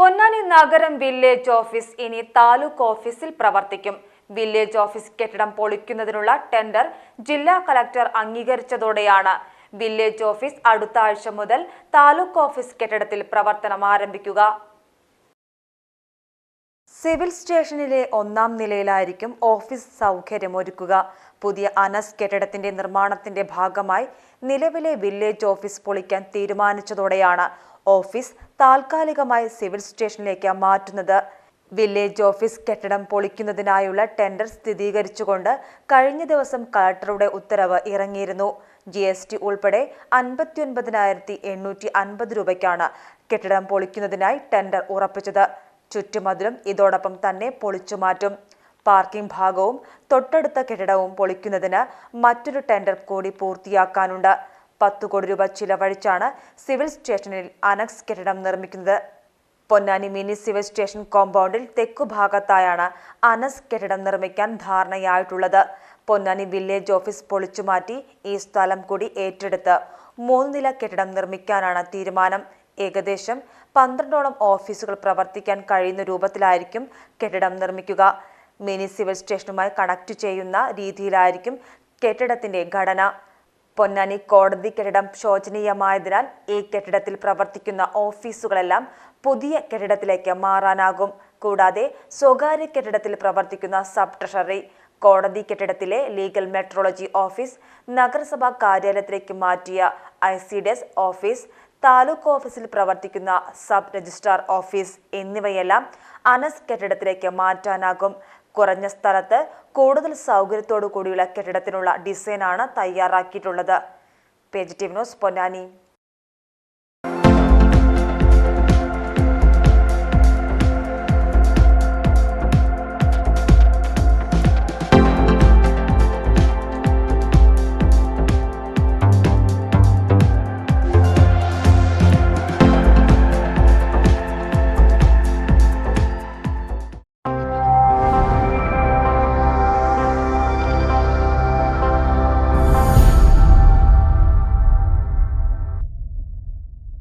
പൊന്നാനി നഗരം village office ഇനി താലൂക്ക് ഓഫീസിൽ പ്രവർത്തിക്കും. വില്ലേജ് ഓഫീസ് കെട്ടിടം പൊളിക്കുന്നതിനുള്ള ടെൻഡർ ജില്ലാ കളക്ടർ അംഗീകരിച്ചതോടെയാണ്. വില്ലേജ് ഓഫീസ് അടുത്ത ആഴ്ച മുതൽ താലൂക്ക് ഓഫീസ് കെട്ടിടത്തിൽ പ്രവർത്തനം ആരംഭിക്കുക. സിവിൽ സ്റ്റേഷനിലെ ഒന്നാം നിലയിലായിരിക്കും ഓഫീസ് സൗകര്യം ഒരുക്കുക. പുതിയ അനസ് കെട്ടിടത്തിന്റെ നിർമ്മാണത്തിന്റെ ഭാഗമായി നിലവിലെ വില്ലേജ് ഓഫീസ് പൊളിക്കാൻ തീരുമാനിച്ചതോടെയാണ് ഓഫീസ് താൽക്കാലികമായി സിവിൽ സ്റ്റേഷനിലേക്ക് മാറ്റുന്നത്. വില്ലേജ് ഓഫീസ് കെട്ടിടം പൊളിക്കുന്നതിനായുള്ള ടെൻഡർ സ്ഥിരീകരിച്ചുകൊണ്ട് കഴിഞ്ഞ ദിവസം കളക്ടറുടെ ഉത്തരവ് ഇറങ്ങിയിരുന്നു. ജി എസ് ടി ഉൾപ്പെടെ അൻപത്തിയൊൻപതിനായിരത്തി എണ്ണൂറ്റി അൻപത് രൂപയ്ക്കാണ് കെട്ടിടം പൊളിക്കുന്നതിനായി ടെൻഡർ ഉറപ്പിച്ചത്. ചുറ്റുമതിലും ഇതോടൊപ്പം തന്നെ പൊളിച്ചു മാറ്റും പാർക്കിംഗ് ഭാഗവും തൊട്ടടുത്ത കെട്ടിടവും പൊളിക്കുന്നതിന് മറ്റൊരു ടെൻഡർ കൂടി പൂർത്തിയാക്കാനുണ്ട്. പത്തു കോടി രൂപ ചിലവഴിച്ചാണ് സിവിൽ സ്റ്റേഷനിൽ അനക്സ് കെട്ടിടം നിർമ്മിക്കുന്നത്. പൊന്നാനി മിനി സിവിൽ സ്റ്റേഷൻ കോമ്പൗണ്ടിൽ തെക്കു ഭാഗത്തായാണ് അനസ് കെട്ടിടം നിർമ്മിക്കാൻ ധാരണയായിട്ടുള്ളത്. പൊന്നാനി വില്ലേജ് ഓഫീസ് പൊളിച്ചുമാറ്റി ഈ സ്ഥലം കൂടി ഏറ്റെടുത്ത് മൂന്ന് നില കെട്ടിടം നിർമ്മിക്കാനാണ് തീരുമാനം. ഏകദേശം പന്ത്രണ്ടോളം ഓഫീസുകൾ പ്രവർത്തിക്കാൻ കഴിയുന്ന രൂപത്തിലായിരിക്കും കെട്ടിടം നിർമ്മിക്കുക. മിനി സിവിൽ സ്റ്റേഷനുമായി കണക്ട് ചെയ്യുന്ന രീതിയിലായിരിക്കും കെട്ടിടത്തിന്റെ ഘടന. പൊന്നാനി കോടതി കെട്ടിടം ശോചനീയമായതിനാൽ ഈ കെട്ടിടത്തിൽ പ്രവർത്തിക്കുന്ന ഓഫീസുകളെല്ലാം പുതിയ കെട്ടിടത്തിലേക്ക് മാറാനാകും. കൂടാതെ സ്വകാര്യ കെട്ടിടത്തിൽ പ്രവർത്തിക്കുന്ന സബ് ട്രഷറി കോടതി കെട്ടിടത്തിലെ ലീഗൽ മെട്രോളജി ഓഫീസ് നഗരസഭാ കാര്യാലയത്തിലേക്ക് മാറ്റിയ ഐ സി ഡെസ് ഓഫീസ് താലൂക്ക് ഓഫീസിൽ പ്രവർത്തിക്കുന്ന സബ് രജിസ്ട്രാർ ഓഫീസ് എന്നിവയെല്ലാം അനസ് കെട്ടിടത്തിലേക്ക് മാറ്റാനാകും. കുറഞ്ഞ സ്ഥലത്ത് കൂടുതൽ സൗകര്യത്തോടു കൂടിയുള്ള കെട്ടിടത്തിനുള്ള ഡിസൈനാണ് തയ്യാറാക്കിയിട്ടുള്ളത്. Page T news Ponnani.